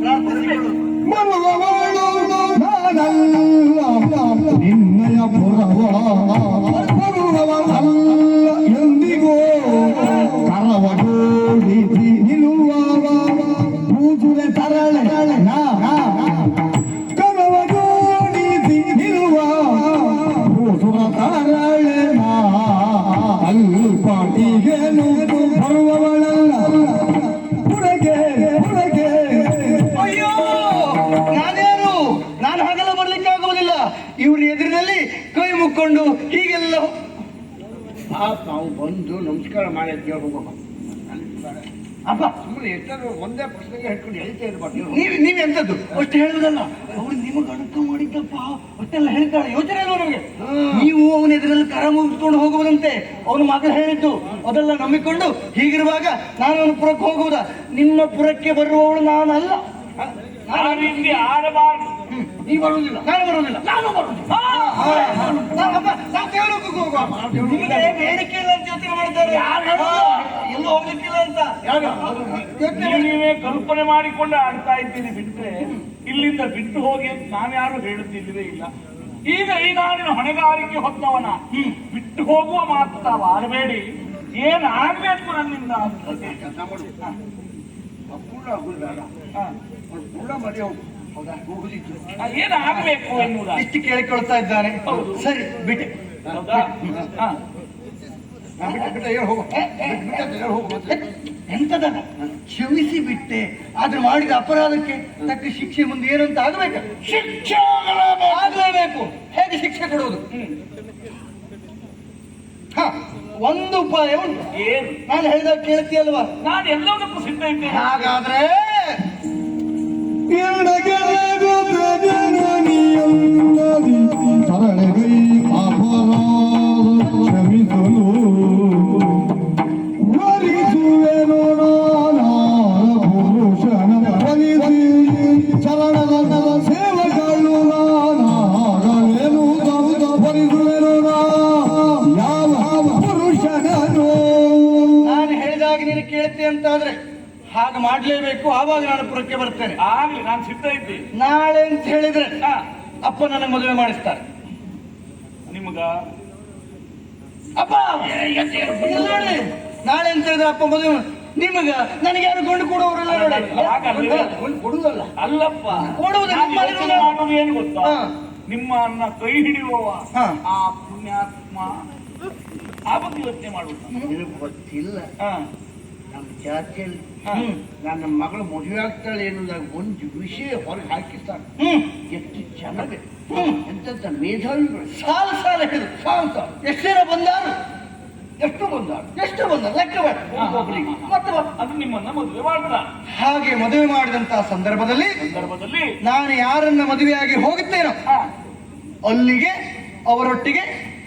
ಪ್ರಾರ್ಥಿಸಿಕೊಳ್ಳು ಬರುವವಳು ನಾನಲ್ಲ ನಿನ್ನಯ ಪುರವ ಬರುವವಳಲ್ಲ ಎಂದಿಗೂ ಕೈ ಮುಕ್ಕೊಂಡು ಹೀಗೆಲ್ಲ ಪಾಪ ನಾವು ಬಂದು ನಮಸ್ಕಾರ ಮಾಡಿ ಅಂತ ಹೇಳ್ಬೇಕು ಅಪ್ಪ ಸುಮ್ಮನೆ ಎಷ್ಟಾದ್ರು ಒಂದೇ ಪ್ರಶ್ನೆಗೆ ಹೇಳ್ಕೊಂಡು ಹೇಳ್ತಾ ಇರ್ಬಾರ್ದು. ನೀವು ನೀವು ಎಂಥದ್ದು ಅಷ್ಟು ಹೇಳುದಲ್ಲ. ಅವ್ರು ನಿಮಗೆ ಅಣಕ ಮಾಡಿದ್ದಪ್ಪ. ಅಷ್ಟೆಲ್ಲ ಹೇಳ್ತಾಳೆ. ಯೋಚನೆ ನಮಗೆ ನೀವು ಅವನ ಎದುರಲ್ಲಿ ಕರ ಮುಗಿಸ್ಕೊಂಡು ಹೋಗುವುದಂತೆ. ಅವನ ಮಗ ಹೇಳಿದ್ದು. ಅದೆಲ್ಲ ನಂಬಿಕೊಂಡು ಹೀಗಿರುವಾಗ ನಾನು ಅವನ ಪುರಕ್ಕೆ ಹೋಗುವುದ? ನಿಮ್ಮ ಪುರಕ್ಕೆ ಬರುವವಳು ನಾನಲ್ಲ ಆಡಬಾರ್ದು. ನೀವು ಬರುವುದಿಲ್ಲ ನಾನು ಬರುವುದಿಲ್ಲ ನಾನು ಬರುವುದಿಲ್ಲ ನಿಮಗೆ ಬೇಡಿಕೆ ಇಲ್ಲ ಅಂತ ಯೋಚನೆ ಮಾಡ್ತಾರೆ ಎಲ್ಲ ಹೋಗ್ಲಿಕ್ಕಿಲ್ಲ ಅಂತ. ನೀವು ನೀವೇ ಕಲ್ಪನೆ ಮಾಡಿಕೊಂಡು ಆಡ್ತಾ ಇದ್ದೀನಿ ಬಿಟ್ರೆ ಇಲ್ಲಿಂದ ಬಿಟ್ಟು ಹೋಗಿ ಅಂತ ನಾವ್ಯಾರು ಹೇಳುತ್ತಿಲ್ಲವೇ ಇಲ್ಲ. ಈಗ ಈ ನಾಡಿನ ಹೊಣೆಗಾರಿಕೆ ಹೊತ್ತವನ. ಬಿಟ್ಟು ಹೋಗುವ ಮಾತು ತಾವು ಆಡಬೇಡಿ ಏನ್ ಆಗ್ಬೇಕು ನನ್ನಿಂದ ಅಂತ. ಮಾಡು ಪೂರ್ಣ. ಮರಿ ಹೋಗು ಏನ್ ಆಗ್ಬೇಕು ಎನ್ನುವುದ? ಇಷ್ಟು ಕೇಳಿಕೊಳ್ತಾ ಇದ್ದಾರೆ. ಸರಿ ಬಿಟ್ಟೆ ಎಂತದ ಕ್ಷಮಿಸಿ ಬಿಟ್ಟೆ ಆದ್ರೆ ಮಾಡಿದ ಅಪರಾಧಕ್ಕೆ ತಕ್ಕ ಶಿಕ್ಷೆ ಮುಂದೆ ಏನಂತ ಆಗ್ಬೇಕು? ಶಿಕ್ಷೆ ಆಗ್ಲೇಬೇಕು. ಹೇಗೆ ಶಿಕ್ಷೆ ಕೊಡುವುದು. ಒಂದು ಉಪಾಯ ಉಂಟು. ನಾನು ಹೇಳಿದಾಗ ಕೇಳ್ತೀಯಲ್ವಾ? ನಾನು ಎಲ್ಲದಕ್ಕೂ ಸಿದ್ಧ ಹಾಗಾದ್ರೆ ಎಡಗೆಳೆಗು ಪ್ರಜನನಿಯನ್ನದಿ ತರಳೆಗೈ ಆವಾಗ ನಾನು ಪುರಕ್ಕೆ ಬರ್ತೇನೆ. ಆಗ್ಲಿ ನಾನು ಸಿದ್ಧ ಇದ್ದೆ ನಾಳೆ ಅಂತ ಹೇಳಿದ್ರೆ ಹ. ಅಪ್ಪ ನನಗೆ ಮದುವೆ ಮಾಡಿಸ್ತಾರೆ. ನಿಮಗ? ಅಪ್ಪ! ನಾಳೆ ನಾಳೆ ಅಂತ ಹೇಳಿದ್ರೆ ಅಪ್ಪ ಮದುವೆ ನಿಮಗ? ನನಗೆ ಯಾರು ಕೊಂಡು ಹಾಗಲ್ಲ. ಒಂದು ಅಲ್ಲಪ್ಪ. ಕೊಡುವುದು ಏನು ಗೊತ್ತಾ? ನಿಮ್ಮ ಅನ್ನ ಕೈ ಹಿಡಿಯುವವ. ಹಾ. ಆ ಪುಣ್ಯಾತ್ಮ. ಆ ಬಗ್ಗೆ ಯೋಚನೆ ಮಾಡುವುದು ನಿನಗೆ ಗೊತ್ತಿಲ್ಲ. ನಮ್ಮ ನನ್ನ ಮಗಳು ಮದುವೆ ಆಗ್ತಾಳೆ ಎನ್ನುವುದಾಗ ಒಂದು ವಿಷಯ ಹೊರಗೆ ಹಾಕಿಸ್ತಾರೆ ಹ್ಮ್. ಎಷ್ಟು ಚೆನ್ನಾಗಿ. ಎಂತ ಮೇಧಾವಿಗಳು. ಸಾಲ ಸಾಲ ಹಿಡಿದು ಸಾಲ ಎಷ್ಟು ಜನ ಬಂದಾರು? ಎಷ್ಟು ಬಂದಾರು? ಎಷ್ಟು ಬಂದ ಲೆಕ್ಕ ಒಬ್ಬೊಬ್ಬರಿಗೆ. ಮತ್ತೆ ಅದು ನಿಮ್ಮನ್ನ ಮದುವೆ ಮಾಡ್ದ. ಹಾಗೆ ಮದುವೆ ಮಾಡಿದಂತಹ ಸಂದರ್ಭದಲ್ಲಿ ಸಂದರ್ಭದಲ್ಲಿ ನಾನು ಯಾರನ್ನ ಮದುವೆಯಾಗಿ ಹೋಗುತ್ತೇನೋ ಅಲ್ಲಿಗೆ ಅವರೊಟ್ಟಿಗೆ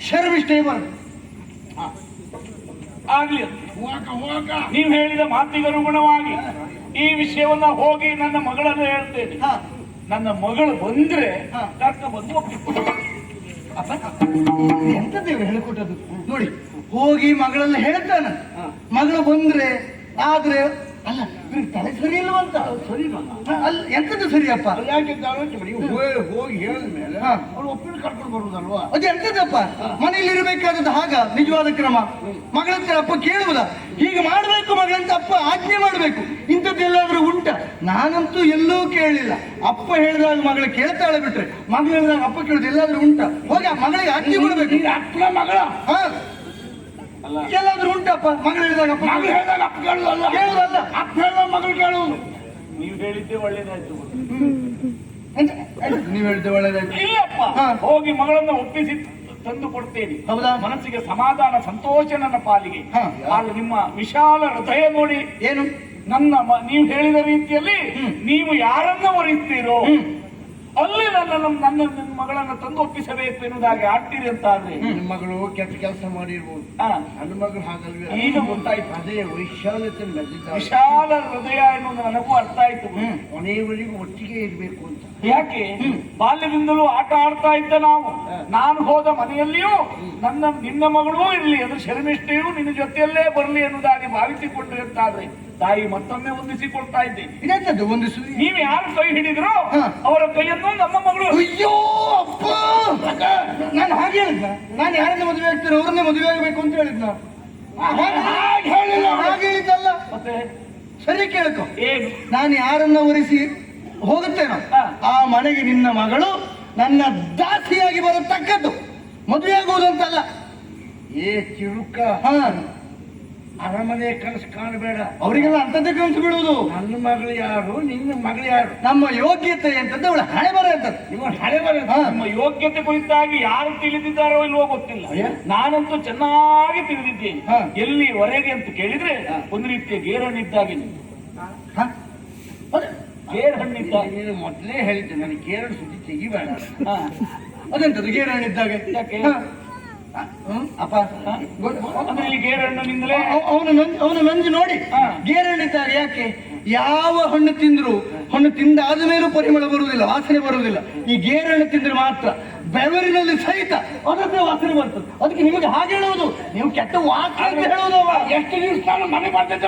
ಶರ್ಮಿಷ್ಠೆ ಬರ ಆಗ್ಲಿ ನೀವು ಹೇಳಿದ ಮಾತಿಗೆ ಅನುಗುಣವಾಗಿ ಈ ವಿಷಯವನ್ನ ಹೋಗಿ ನನ್ನ ಮಗಳನ್ನು ಹೇಳ್ತೇನೆ. ಹಾ. ನನ್ನ ಮಗಳು ಬಂದ್ರೆ. ದೇವ್ರು ಬಂದು ಎಂತ ಇವ್ರು ಹೇಳಿಕೊಟ್ಟದ್ದು? ನೋಡಿ ಹೋಗಿ ಮಗಳನ್ನ ಹೇಳ್ತಾನ. ಮಗಳು ಬಂದ್ರೆ ಆದ್ರೆ ಅಲ್ಲ ಇವ್ರಿಗೆ ತಲೆ ಸರಿ ಇಲ್ವಂತ? ಸರಿ ಅಲ್ಲ ಎಂತದ್ದು ಸರಿಯಪ್ಪ? ಯಾಕೆ ಹೋಗಿ ಹೇಳಿದ್ಮೇಲೆ. ಅವ್ರು ಒಪ್ಪಿಗೆ ಕರ್ಕೊಂಡು ಬರುದಲ್ವಾ? ಅದು ಎಂತದಪ್ಪ ಮನೆಯಲ್ಲಿ ಇರಬೇಕಾದದ್ದು ಹಾಗ ನಿಜವಾದ ಕ್ರಮ. ಮಗಳ ಹತ್ರ ಅಪ್ಪ ಕೇಳುವುದ? ಹೀಗೆ ಮಾಡಬೇಕು ಮಗಳಂತ ಅಪ್ಪ ಆಜ್ಞೆ ಮಾಡಬೇಕು. ಇಂಥದ್ದು ಎಲ್ಲಾದ್ರೂ ಉಂಟ? ನಾನಂತೂ ಎಲ್ಲೂ ಕೇಳಲಿಲ್ಲ ಅಪ್ಪ ಹೇಳಿದಾಗ ಮಗಳು ಕೇಳ್ತಾಳೆ ಬಿಟ್ರೆ ಮಗಳು ಹೇಳಿದಾಗ ಅಪ್ಪ ಕೇಳುದು ಎಲ್ಲಾದ್ರೂ ಉಂಟ? ಹೋಗಿ ಆ ಮಗಳಿಗೆ ಆಜ್ಞೆ ಮಾಡಬೇಕು. ಅಪ್ಪನ ಮಗಳ? ಎಲ್ಲಾದ್ರೂ ಉಂಟಪ್ಪ ಮಗಳು ಹೇಳಿದಾಗ ಮಗಳು ಹೇಳಿದಾಗ ಅಪ್ಪ ಕೇಳುದಲ್ಲ? ಕೇಳುದಲ್ಲ. ಅಪ್ಪ ಹೇಳುವ ಮಗಳು ಕೇಳುವುದು ನೀವು ಹೇಳಿದ್ದೆ ಒಳ್ಳೇದಾಯ್ತು. ನೀವ್ ಎಂತ- ನೀವು ಹೇಳಿದ ಒಳ್ಳೇದಾಯ್ತು. ಇಲ್ಲಪ್ಪ. ಹೋಗಿ ಮಗಳನ್ನ ಒಪ್ಪಿಸಿ ತಂದು ಕೊಡ್ತೇನೆ. ಹೌದಾ? ಮನಸ್ಸಿಗೆ ಸಮಾಧಾನ ಸಂತೋಷ ನನ್ನ ಪಾಲಿಗೆ. ಹಾ. ಆದ್ರೆ ನಿಮ್ಮ ವಿಶಾಲ ಹೃದಯ ನೋಡಿ. ಏನು? ನನ್ನ ನೀವು ಹೇಳಿದ ರೀತಿಯಲ್ಲಿ ನೀವು ಯಾರನ್ನ ಒರೆಯುತ್ತೀರೋ ಅಲ್ಲಿ ನನ್ನ ನನ್ನ ನನ್ನ ಮಗಳನ್ನ ತಂದು ಒಪ್ಪಿಸಬೇಕು ಎನ್ನುವುದಾಗಿ ಆಡ್ತೀರಿ ಅಂತ ಆದ್ರೆ ನಿಮ್ಮ ಮಗಳು ಕೆಟ್ಟ ಕೆಲಸ ಮಾಡಿರ್ಬೋದು. ನನ್ನ ಮಗಳು ಹಾಗಲ್ವೇ? ಈಗ ಗೊತ್ತಾಯ್ತು. ಅದೇ ಮೆರೆದಿದ್ದಾಳೆ. ವಿಶಾಲ ಹೃದಯ ಎನ್ನುವುದು ನನಗೂ ಅರ್ಥ ಆಯ್ತು. ಕೊನೆಯವರೆಗೂ ಒಟ್ಟಿಗೆ ಇರಬೇಕು ಅಂತ. ಯಾಕೆ? ಬಾಲ್ಯದಿಂದಲೂ ಆಟ ಆಡ್ತಾ ಇದ್ದ ನಾವು. ನಾನು ಹೋದ ಮನೆಯಲ್ಲಿಯೂ ನನ್ನ ನಿನ್ನ ಮಗಳೂ ಇರಲಿ ಅದು ಶರ್ಮಿಷ್ಠೆಯು ನಿನ್ನ ಜೊತೆಯಲ್ಲೇ ಬರಲಿ ಎನ್ನುವುದಾಗಿ ಭಾವಿಸಿಕೊಂಡಿರುತ್ತಾದ್ರೆ ತಾಯಿ ಮತ್ತೊಮ್ಮೆ ಹೊಂದಿಸಿಕೊಡ್ತಾ ಇದ್ದೆ. ಹೊಂದಿಸಿ ನೀವು ಯಾರು ಕೈ ಹಿಡಿದ್ರು? ಅವರ ಕೈಯನ್ನು ನಮ್ಮ ಮಗಳು. ಅಯ್ಯೋ ಅಪ್ಪ! ನಾನು ಹಾಗೆ ಹೇಳಿದ್ನ? ನಾನು ಯಾರನ್ನ ಮದುವೆ ಆಗ್ತೀರ ಅವ್ರನ್ನೇ ಮದುವೆ ಆಗಬೇಕು ಅಂತ ಹೇಳಿದ್ನ? ಹಾಗೆ ಹೇಳಿದ್ದಲ್ಲ. ಮತ್ತೆ? ಸರಿ ಕೇಳ್ಕೊ. ನಾನು ಯಾರನ್ನ ಒರೆಸಿ ಹೋಗುತ್ತೇನೋ? ನಾವು ಆ ಮನೆಗೆ ನಿನ್ನ ಮಗಳು ನನ್ನ ದಾಸಿಯಾಗಿ ಬರತಕ್ಕದ್ದು. ಮದುವೆ ಆಗುವುದಂತಲ್ಲ. ಏ ಚಿರುಕ ಹಾ ಅರಮನೆ ಕನಸು ಕಾಣಬೇಡ. ಅವರಿಗೆಲ್ಲ ಅಂತದ್ದೇ ಕನಸು ಬಿಡುವುದು ನನ್ನ ಮಗಳು ಯಾರು? ನಿನ್ನ ಮಗಳು ಯಾರು? ನಮ್ಮ ಯೋಗ್ಯತೆ ಅಂತದ್ದು ಅವಳು ಹಣೆ ಬರ ಅಂತ ನಿಮ್ಮ ಹಳೆ ಬರ ನಮ್ಮ ಯೋಗ್ಯತೆ ಕುರಿತಾಗಿ ಯಾರು ತಿಳಿದಿದ್ದಾರೋ ಇಲ್ವೋ ಗೊತ್ತಿಲ್ಲ. ನಾನಂತೂ ಚೆನ್ನಾಗಿ ತಿಳಿದಿದ್ದೇನೆ. ಎಲ್ಲಿ ಹೊರಗೆ ಅಂತ ಕೇಳಿದ್ರೆ ಒಂದು ರೀತಿಯ ಗೇರನಿದ್ದಾಗಿ ನೀವು. ಗೇರ್ ಹಣ್ಣಿದ್ದ. ನೀನು ಮೊದಲೇ ಹೇಳಿದ್ದೆ ನನಗೆ ಕೇರಳ ಸುದ್ದಿ ತೆಗಿಬೇಡ. ಅದೆಂತದ್ದು ಹಣ್ಣಿದ್ದಾಗ? ಯಾಕೆ? ಅಪ್ಪ? ಇಲ್ಲಿ ಗೇರಣ್ಣಿನಿಂದಲೇ ಅವನು ಅವನು ನಂಜು ನೋಡಿ. ಗೇರಣಿದ್ದಾರೆ ಯಾಕೆ? ಯಾವ ಹಣ್ಣು ತಿಂದ್ರು ಹಣ್ಣು ತಿಂದಾದ ಮೇಲೂ ಪರಿಮಳ ಬರುವುದಿಲ್ಲ ವಾಸನೆ ಬರುವುದಿಲ್ಲ. ಈ ಗೇರಣ್ಣು ತಿಂದ್ರೆ ಮಾತ್ರ ಬೆವರಿನಲ್ಲಿ ಸಹಿತ ಅದಕ್ಕೆ ವಾಸನೆ ಬರ್ತದೆ ಅದಕ್ಕೆ ನಿಮಗೆ ಹಾಗೆ ಹೇಳುವುದು ನೀವು ಕೆಟ್ಟ ವಾಸನೆ ಅಂತ ಹೇಳುವುದು ಎಷ್ಟು ದಿವಸ ನಾನು ಮನೆ ಬರ್ತದೆ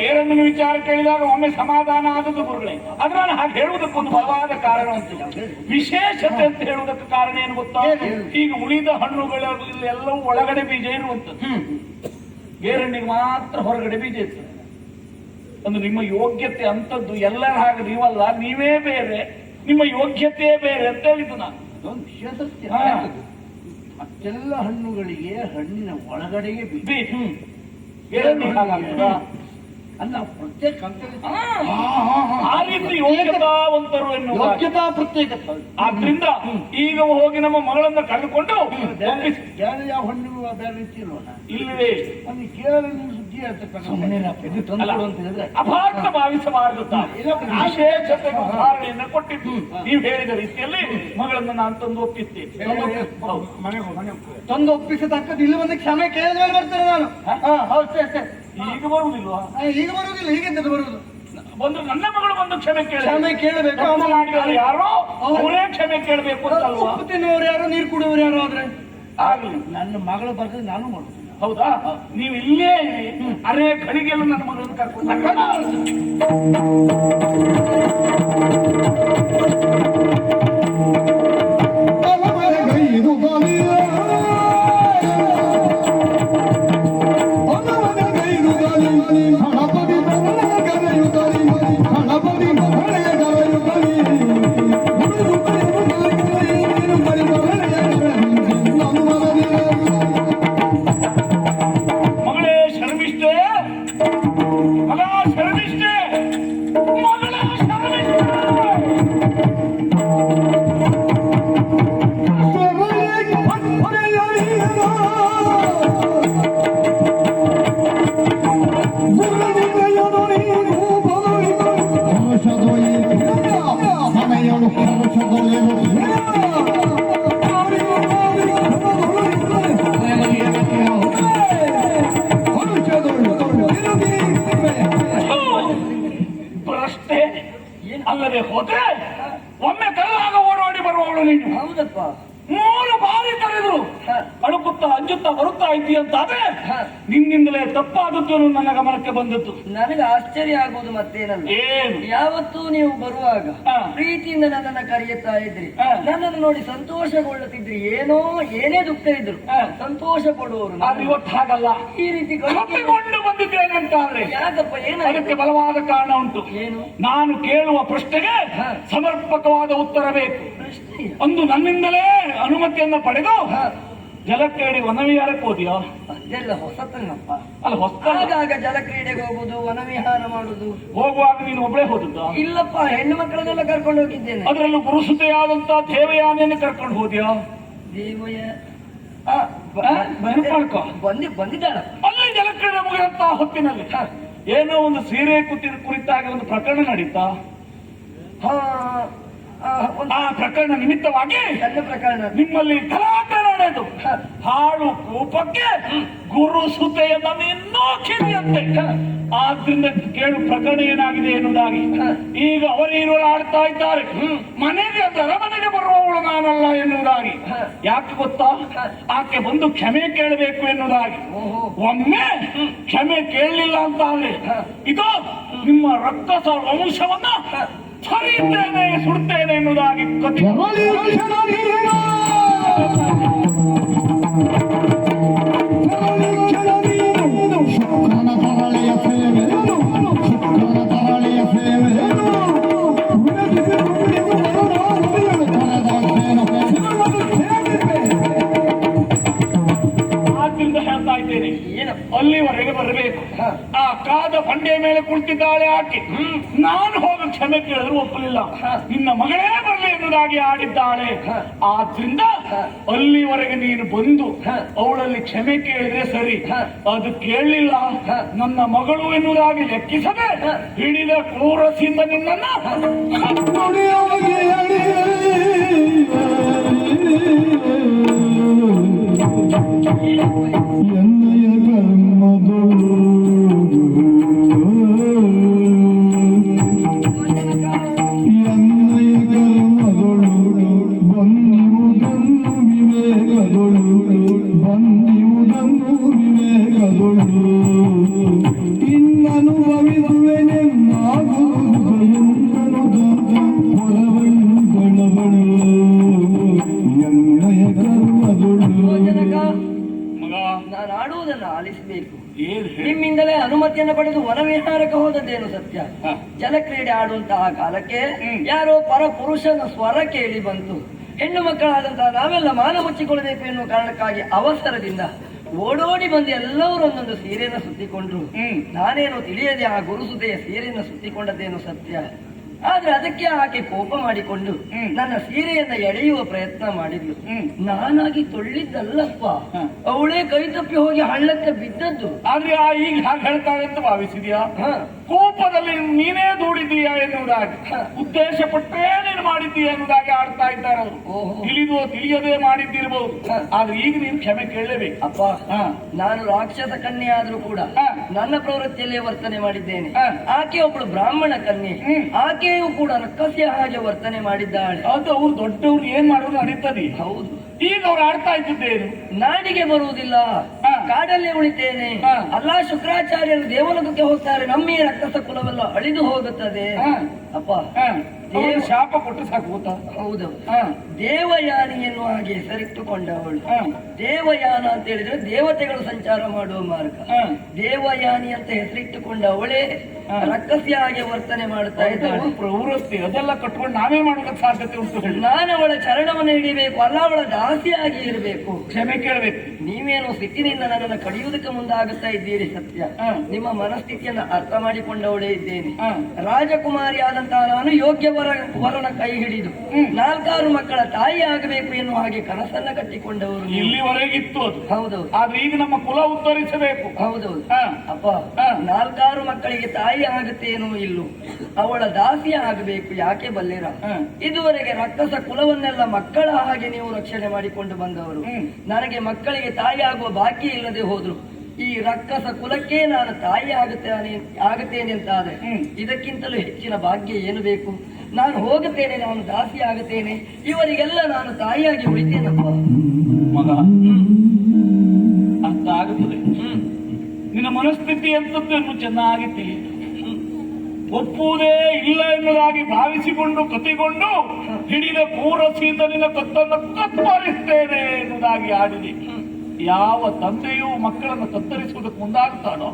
ಗೇರಣ್ಣಿನ ವಿಚಾರ ಕೇಳಿದಾಗ ಒಮ್ಮೆ ಸಮಾಧಾನ ಆದದ್ದು ಗುರುಗಳೇ. ಅದ್ರ ನಾನು ಹಾಗೆ ಹೇಳುವುದಕ್ಕೊಂದು ಬಲವಾದ ಕಾರಣ ಅಂತ ವಿಶೇಷತೆ ಅಂತ ಹೇಳುವುದಕ್ಕೆ ಕಾರಣ ಏನು ಗೊತ್ತಾ? ಈಗ ಉಳಿದ ಹಣ್ಣುಗಳ ಎಲ್ಲವೂ ಒಳಗಡೆ ಬೀಜ ಇರುವಂತದ್ದು ಬೇರೆಣ್ಣಿಗೆ ಗೇರಣ್ಣಿಗೆ ಮಾತ್ರ ಹೊರಗಡೆ ಬೀಜ ಇರ್ತದೆ. ಅಂದ್ರೆ ನಿಮ್ಮ ಯೋಗ್ಯತೆ ಅಂತದ್ದು ಎಲ್ಲರ ಹಾಗೆ ನೀವಲ್ಲ ನೀವೇ ಬೇರೆ. ನಿಮ್ಮ ಯೋಗ್ಯತೆ ಬೇರೆ ಅಂತ ಹೇಳಿದ್ದು ನಾನು. ಇದೊಂದು ವಿಷಯ ಸತ್ಯ ಹಾ. ಮತ್ತೆಲ್ಲ ಹಣ್ಣುಗಳಿಗೆ ಹಣ್ಣಿನ ಒಳಗಡೆಗೆ ಬೀಜ ಬೀಜ ಗೇರಣ್ಣಿಗೆ ಹಾಗಾಗ್ತದಾ? ಅಲ್ಲ ಪ್ರತ್ಯೇಕ ಅಂತ ಹಾ. ಆ ರೀತಿ ಯೋಗ್ಯತಾವಂತರು ಎನ್ನುವ ಯೋಗ್ಯತಾ ಪ್ರತ್ಯೇಕ ಆದ್ರಿಂದ ಈಗ ಹೋಗಿ ನಮ್ಮ ಮಗಳನ್ನ ಕಳೆದುಕೊಂಡು ಒಪ್ಪಿಸಿ- ಬೇರೆ ಯಾವ ಹಣ್ಣು ಬೇರೆ ರೀತಿ ಇಲ್ವಲ್ಲ ಇಲ್ಲವೇ? ಅಲ್ಲಿ ಕೇರಳ ಅಪಾರ್ಥ ಭಾವಿಸ ಉದಾಹರಣೆಯನ್ನ ಕೊಟ್ಟಿದ್ದು. ನೀವು ಹೇಳಿದ ರೀತಿಯಲ್ಲಿ ಮಗಳನ್ನು ನಾನು ತಂದು ಒಪ್ಪಿಸ್ತೇನೆ. ತಂದು ಒಪ್ಪಿಸತಕ್ಕದ್ದು ಇಲ್ಲಿ ಒಂದು ಕ್ಷಮೆ ಕೇಳಿದ ಮೇಲೆ ಬರ್ತೇನೆ ನಾನು. ಹೌದು ಈಗ ಬರುವುದಿಲ್ವಾ ಈಗ ಬರುವುದಿಲ್ಲ ಹೀಗೆ ಬರುವುದು? ಒಂದು ನನ್ನ ಮಗಳು ಬಂದು ಕ್ಷಮೆ ಕೇಳಿ ಕ್ಷಮೆ ಕೇಳಬೇಕು ಯಾರೋ ಅವರೇ ಕ್ಷಮೆ ಕೇಳಬೇಕು ಅಂತ ಅಲ್ವಾ? ತಿನ್ನುವವರು ಯಾರು ನೀರು ಕುಡಿಯೋರು ಯಾರು ಆದ್ರೆ? ಆಗ್ಲಿ. ನನ್ನ ಮಗಳು ಬರ್ತದೆ ನಾನು ಮಾಡ್ತೀನಿ ಹೌದಾ? ನೀವು ಇಲ್ಲೇ ಇರಿ. ಅರೆ ಘಳಿಗೆಲ್ಲೂ ನನ್ನ ಮಗಳನ್ನು ಕರ್ಕೊಂಡು ಅಳುಕುತ್ತಾ ಅಂಜುತ್ತಾ ಬರುತ್ತಾ ಇದ್ದೀಯಂತಾದ್ರೆ ನಿನ್ನಿಂದಲೇ ತಪ್ಪಾದದ್ದು ನನ್ನ ಗಮನಕ್ಕೆ ಬಂದದ್ದು. ನನಗೆ ಆಶ್ಚರ್ಯ ಆಗುವುದು ಮತ್ತೇನಲ್ಲ. ಏನು? ಯಾವತ್ತೂ ನೀವು ಬರುವಾಗ. ಪ್ರೀತಿಯಿಂದ ನನ್ನನ್ನ ಕರೆಯುತ್ತಾ ಇದ್ರಿ. ನನ್ನನ್ನು ನೋಡಿ ಸಂತೋಷಗೊಳ್ಳುತ್ತಿದ್ರಿ. ಏನೋ ಏನೇ ದುಃಖ ಇದ್ರು. ಸಂತೋಷ ಪಡುವವರು ಇವತ್ತು ಹಾಗಲ್ಲ. ಈ ರೀತಿ ಬಂದಿದ್ದೇನೆ ಯಾಕಪ್ಪ ಅದಕ್ಕೆ ಏನಾಗಿದೆ ಬಲವಾದ ಕಾರಣ ಉಂಟು. ಏನು? ನಾನು ಕೇಳುವ ಪ್ರಶ್ನೆಗೆ ಸಮರ್ಪಕವಾದ ಉತ್ತರ ಬೇಕು ಒಂದು ಅಂದು ನನ್ನಿಂದಲೇ ಅನುಮತಿಯನ್ನ ಪಡೆದು. ಜಲಕ್ರೀಡೆ ವನವಿಹಾರಕ್ಕೆ ಹೋದ್ಯೋ? ಅದೆಲ್ಲ ಹೊಸತನಪ್ಪ ಅಲ್ಲ ಹೊಸ ಆಗಾಗ ಜಲಕ್ರೀಡೆಗೆ ಹೋಗುದು ವನವಿಹಾರ ಮಾಡುದು. ಹೋಗುವಾಗ ನೀನು ಒಬ್ಬಳೇ ಹೋದದ್ದು? ಇಲ್ಲಪ್ಪ ಹೆಣ್ಣು ಮಕ್ಕಳನ್ನೆಲ್ಲ ಕರ್ಕೊಂಡು ಹೋಗಿದ್ದೇನೆ. ಅದರಲ್ಲೂ ಪುರುಷತೆಯಾದಂತ ದೇವಯಾನೆಯನ್ನು ಕರ್ಕೊಂಡು ಹೋದ್ಯೋ? ದೇವಯ. ಬಂದಿ ಬಂದಿದ್ದಾಳ ಅಲ್ಲಿ ಜಲಕ್ರೀಡೆ ಮುಗಿದಂತ ಹೊತ್ತಿನಲ್ಲಿ. ಏನೋ ಒಂದು ಸೀರೆ ಕುತ್ತಿನ ಕುರಿತಾಗ ಒಂದು ಪ್ರಕರಣ ನಡೀತಾ? ಹಾ ಆ, ಒಂದು ಆ ಪ್ರಕರಣ ನಿಮಿತ್ತವಾಗಿ ಎಲ್ಲ ಪ್ರಕರಣ. ನಿಮ್ಮಲ್ಲಿ ಗಲಾಟೆ ನಡೆದು ಹಾಳು ಕೋಪಕ್ಕೆ ಗುರು ಸುತೆಯ ಇನ್ನೂ ಕಿರಿಯಂತೆ. ಆದ್ರಿಂದ ಕೇಳು ಪ್ರಕರಣ ಏನಾಗಿದೆ ಎನ್ನುವುದಾಗಿ. ಈಗ ಅವರೀರುವರು ಆಡ್ತಾ ಇದ್ದಾರೆ. ಮನೆಗೆ ಮನೆಗೆ ಬರುವವಳು ನಾನಲ್ಲ ಎನ್ನುವುದಾಗಿ. ಯಾಕೆ ಗೊತ್ತಾ? ಆಕೆ ಬಂದು ಕ್ಷಮೆ ಕೇಳಬೇಕು ಎನ್ನುವುದಾಗಿ. ಒಮ್ಮೆ ಕ್ಷಮೆ ಕೇಳಲಿಲ್ಲ ಅಂತ ಆದ್ರೆ ಇದು ನಿಮ್ಮ ರಕ್ತ ವಂಶವನ್ನ ಸರಿಯುತ್ತೇನೆ ಸುಡುತ್ತೇನೆ ಎನ್ನುವುದಾಗಿ ಅಲ್ಲಿವರೆಗೆ ಬರಬೇಕು ಆ ಕಾದ ಬಂಡೆಯ ಮೇಲೆ ಕುಳಿತಿದ್ದಾಳೆ ಆಕೆ. ನಾನು ಹೋಗ ಕ್ಷಮೆ ಕೇಳಿದ್ರು ಒಪ್ಪಲಿಲ್ಲ. ನಿನ್ನ ಮಗಳೇ ಎನ್ನುವುದಾಗಿ ಆಡಿದ್ದಾಳೆ. ಆದ್ರಿಂದ ಅಲ್ಲಿವರೆಗೆ ನೀನು ಬಂದು ಅವಳಲ್ಲಿ ಕ್ಷಮೆ ಕೇಳಿದ್ರೆ ಸರಿ. ಅದು ಕೇಳಲಿಲ್ಲ ನನ್ನ ಮಗಳು ಎನ್ನುವುದಾಗಿ ಲೆಕ್ಕಿಸದೆ ಹಿಡಿದ ಕ್ರೂರಸಿಂದ ನಿನ್ನನ್ನ Thank ಅಡಿಯಲಿ. ಆಡುವಂತಹ ಕಾಲಕ್ಕೆ. ಯಾರೋ ಪರ ಪುರುಷನ ಸ್ವರ ಕೇಳಿ ಬಂತು ಹೆಣ್ಣು ಮಕ್ಕಳಾದಂತಹ ನಾವೆಲ್ಲ ಮಾನ ಮುಚ್ಚಿಕೊಳ್ಳಬೇಕು ಎನ್ನುವ ಕಾರಣಕ್ಕಾಗಿ ಅವಸರದಿಂದ ಓಡೋಡಿ ಬಂದು ಎಲ್ಲರೂ ಒಂದೊಂದು ಸೀರೆಯನ್ನು ಸುತ್ತಿಕೊಂಡ್ರು. ನಾನೇನು ತಿಳಿಯದೆ ಆ ಗುರುಸುದೆಯ ಸೀರೆಯನ್ನು ಸುತ್ತಿಕೊಂಡದ್ದೇನು ಸತ್ಯ ಆದ್ರೆ ಅದಕ್ಕೆ ಆಕೆ ಕೋಪ ಮಾಡಿಕೊಂಡು ನನ್ನ ಸೀರೆಯನ್ನ ಎಳೆಯುವ ಪ್ರಯತ್ನ ಮಾಡಿದ್ಲು. ನಾನಾಗಿ ತೊಳ್ಳಿದ್ದಲ್ಲಪ್ಪ. ಅವಳೇ ಕೈ ತಪ್ಪಿ ಹೋಗಿ ಹಳ್ಳಕ್ಕೆ ಬಿದ್ದದ್ದು. ಆದ್ರೆ ಆ ಈಗ ಹಾಗೆ ಹೇಳ್ತಾಳೆ ಅಂತ ಭಾವಿಸಿದ್ಯಾ? ಕೋಪದಲ್ಲಿ ನೀನೇ ದೂಡಿದೀಯಾ ಎನ್ನುವುದಾಗಿ. ಉದ್ದೇಶ ಪಟ್ಟೇ ನೀನು ಮಾಡಿದ್ದೀಯ ಎನ್ನುವುದಾಗಿ ಆಡ್ತಾ ಇದ್ದಾರೆ. ತಿಳಿದು ತಿಳಿಯದೇ ಮಾಡಿದ್ದಿರಬಹುದು. ಆದ್ರೆ ಈಗ ನೀನು ಕ್ಷಮೆ ಕೇಳಲೇಬೇಕು. ಅಪ್ಪ. ನಾನು ರಾಕ್ಷಸ ಕನ್ಯೆ ಆದ್ರೂ ಕೂಡ ನನ್ನ ಪ್ರವೃತ್ತಿಯಲ್ಲೇ ವರ್ತನೆ ಮಾಡಿದ್ದೇನೆ. ಆಕೆ ಒಬ್ಬಳು ಬ್ರಾಹ್ಮಣ ಕನ್ಯೆ. ಆಕೆಯೂ ಕೂಡ ರಕ್ಕಸಿಯ ಹಾಗೆ ವರ್ತನೆ ಮಾಡಿದ್ದಾಳೆ. ಅದು ಅವ್ರು ದೊಡ್ಡವ್ರು ಏನ್ ಮಾಡೋದು ಅರಿತದೆ. ಹೌದು. ಈಗ ಅವ್ರು ಆಡ್ತಾ ಇದ್ದಿದ್ದೇನು? ನಾಡಿಗೆ ಬರುವುದಿಲ್ಲ. ಕಾಡಲ್ಲೇ ಉಳಿತೇನೆ. ಅಲ್ಲಾ ಶುಕ್ರಾಚಾರ್ಯರು ದೇವಲೋಕಕ್ಕೆ ಹೋಗ್ತಾರೆ. ನಮ್ಮ ರಕ್ತಸ ರಕ್ಕಸ ಕುಲವೆಲ್ಲ ಅಳಿದು ಹೋಗುತ್ತದೆ. ಅಪ್ಪ ಅವ್ರು ಶಾಪ ಕೊಟ್ಟು ಸಾಕು ಗೊತ್ತಾ? ಹೌದು. ಹ. ದೇವಯಾನಿ ಎನ್ನುವ ಹಾಗೆ ಹೆಸರಿಟ್ಟುಕೊಂಡವಳು. ದೇವಯಾನ ಅಂತ ಹೇಳಿದ್ರೆ ದೇವತೆಗಳು ಸಂಚಾರ ಮಾಡುವ ಮಾರ್ಗ. ದೇವಯಾನಿ ಅಂತ ಹೆಸರಿಟ್ಟುಕೊಂಡ ಅವಳೇ ರಕ್ಕಸಿ ರಕ್ಕಸಿಯ ಹಾಗೆ ವರ್ತನೆ ಮಾಡ್ತಾ ಅದು ಇದ್ದಾಳೆ. ಪ್ರವೃತ್ತಿ ಅದೆಲ್ಲ ಕಟ್ಕೊಂಡು ನಾವೇ ಮಾಡೋದಕ್ಕೆ ಸಾಧ್ಯತೆ ಉಂಟು ನಾನು ಅವಳ ಚರಣವನ್ನು ಹಿಡಿಬೇಕು ಅಲ್ಲ ಅವಳ ದಾಸಿಯಾಗಿ ಇರಬೇಕು. ಕ್ಷಮೆ ಕೇಳಬೇಕು. ನೀವೇನು ಸಿಟ್ಟಿನಿಂದ ನನ್ನನ್ನು ಕಡಿಯುವುದಕ್ಕೆ ಮುಂದಾಗುತ್ತಾ ಇದ್ದೀರಿ ಸತ್ಯ. ನಿಮ್ಮ ಮನಸ್ಥಿತಿಯನ್ನು ಅರ್ಥ ಮಾಡಿಕೊಂಡವಳೇ ಇದ್ದೇನೆ. ರಾಜಕುಮಾರಿ ಆದಂತಹ ನಾನು ಯೋಗ್ಯ ವರ ವರನ ಕೈ ಹಿಡಿದು ನಾಲ್ಕಾರು ಮಕ್ಕಳ ತಾಯಿ ಆಗಬೇಕು ಎನ್ನುವ ಹಾಗೆ ಕನಸನ್ನ ಕಟ್ಟಿಕೊಂಡವರು. ಇಲ್ಲಿವರೆಗಿತ್ತು ಹೌದೌದು. ಆದ್ರೆ ಈಗ ನಮ್ಮ ಕುಲ ಉತ್ತರಿಸಬೇಕು ಹೌದೌದು. ಅಪ್ಪ. ನಾಲ್ಕಾರು ಮಕ್ಕಳಿಗೆ ತಾಯಿ ಆಗುತ್ತೇನೋ ಇಲ್ಲೋ. ಅವಳ ದಾಸಿ ಆಗಬೇಕು ಯಾಕೆ ಬಲ್ಲಿರ? ಇದುವರೆಗೆ ರಕ್ತಸ ಕುಲವನ್ನೆಲ್ಲ ಮಕ್ಕಳ ಹಾಗೆ ನೀವು ರಕ್ಷಣೆ ಮಾಡಿಕೊಂಡು ಬಂದವರು. ನನಗೆ ಮಕ್ಕಳಿಗೆ ತಾಯಿ ಆಗುವ ಭಾಗ್ಯ ಇಲ್ಲದೆ ಹೋದ್ರು. ಈ ರಕ್ಕಸ ಕುಲಕ್ಕೆ ನಾನು ತಾಯಿ ಆಗುತ್ತೇನೆ ಆಗುತ್ತೇನೆ ಅಂತ ಆದ್ರೆ ಹ್ಮ್. ಇದಕ್ಕಿಂತಲೂ ಹೆಚ್ಚಿನ ಭಾಗ್ಯ ಏನು ಬೇಕು? ನಾನು ಹೋಗುತ್ತೇನೆ ನಾನು ದಾಸಿ ಆಗುತ್ತೇನೆ ಇವರಿಗೆಲ್ಲ ನಾನು ತಾಯಿಯಾಗಿ ಉಳಿತೇನಪ್ಪ. ಮಗ ಅರ್ಥ ಆಗುತ್ತದೆ ನಿನ್ನ ಮನಸ್ಥಿತಿ ಎಂತದ್ದನ್ನು ಚೆನ್ನಾಗಿ ತಿಳಿಯಿತು ಒಪ್ಪುವುದೇ ಇಲ್ಲ ಎನ್ನುವುದಾಗಿ ಭಾವಿಸಿಕೊಂಡು ಕತಿಕೊಂಡು ಹಿಡಿದ ಪೂರ ಸೀತನಿನ ಕತ್ತನ್ನು ಕತ್ತರಿಸ್ತೇನೆ ಎನ್ನುವುದಾಗಿ ಆಡಿದೆ. ಯಾವ ತಂದೆಯೂ ಮಕ್ಕಳನ್ನು ತತ್ತರಿಸುವುದಕ್ಕೆ ಮುಂದಾಗ್ತಾನೋ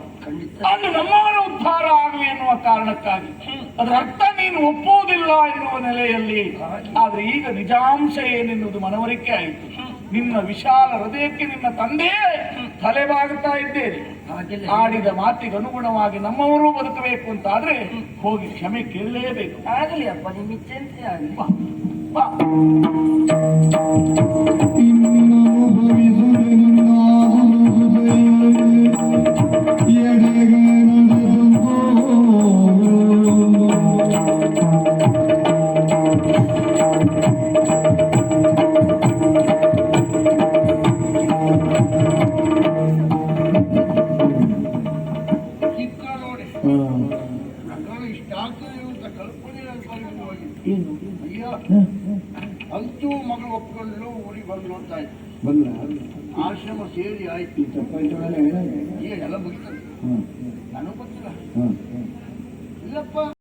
ಅಲ್ಲಿ ನಮ್ಮವರ ಉದ್ಧಾರ ಆಗಲಿ ಎನ್ನುವ ಕಾರಣಕ್ಕಾಗಿ. ಅದರ ಅರ್ಥ ನೀನು ಒಪ್ಪುವುದಿಲ್ಲ ಎನ್ನುವ ನೆಲೆಯಲ್ಲಿ. ಆದ್ರೆ ಈಗ ನಿಜಾಂಶ ಏನೆನ್ನುವುದು ಮನವರಿಕೆ ಆಯಿತು. ನಿನ್ನ ವಿಶಾಲ ಹೃದಯಕ್ಕೆ ನಿನ್ನ ತಂದೆಯೇ ತಲೆಬಾಗುತ್ತಾ ಇದ್ದೇನೆ. ಆಡಿದ ಮಾತಿಗೆ ಅನುಗುಣವಾಗಿ ನಮ್ಮವರು ಬದುಕಬೇಕು ಅಂತ ಆದ್ರೆ ಹೋಗಿ ಕ್ಷಮೆ ಕೇಳಲೇಬೇಕು. ಆಗಲಿ ಅಪ್ಪ ನಿಮ್ಮ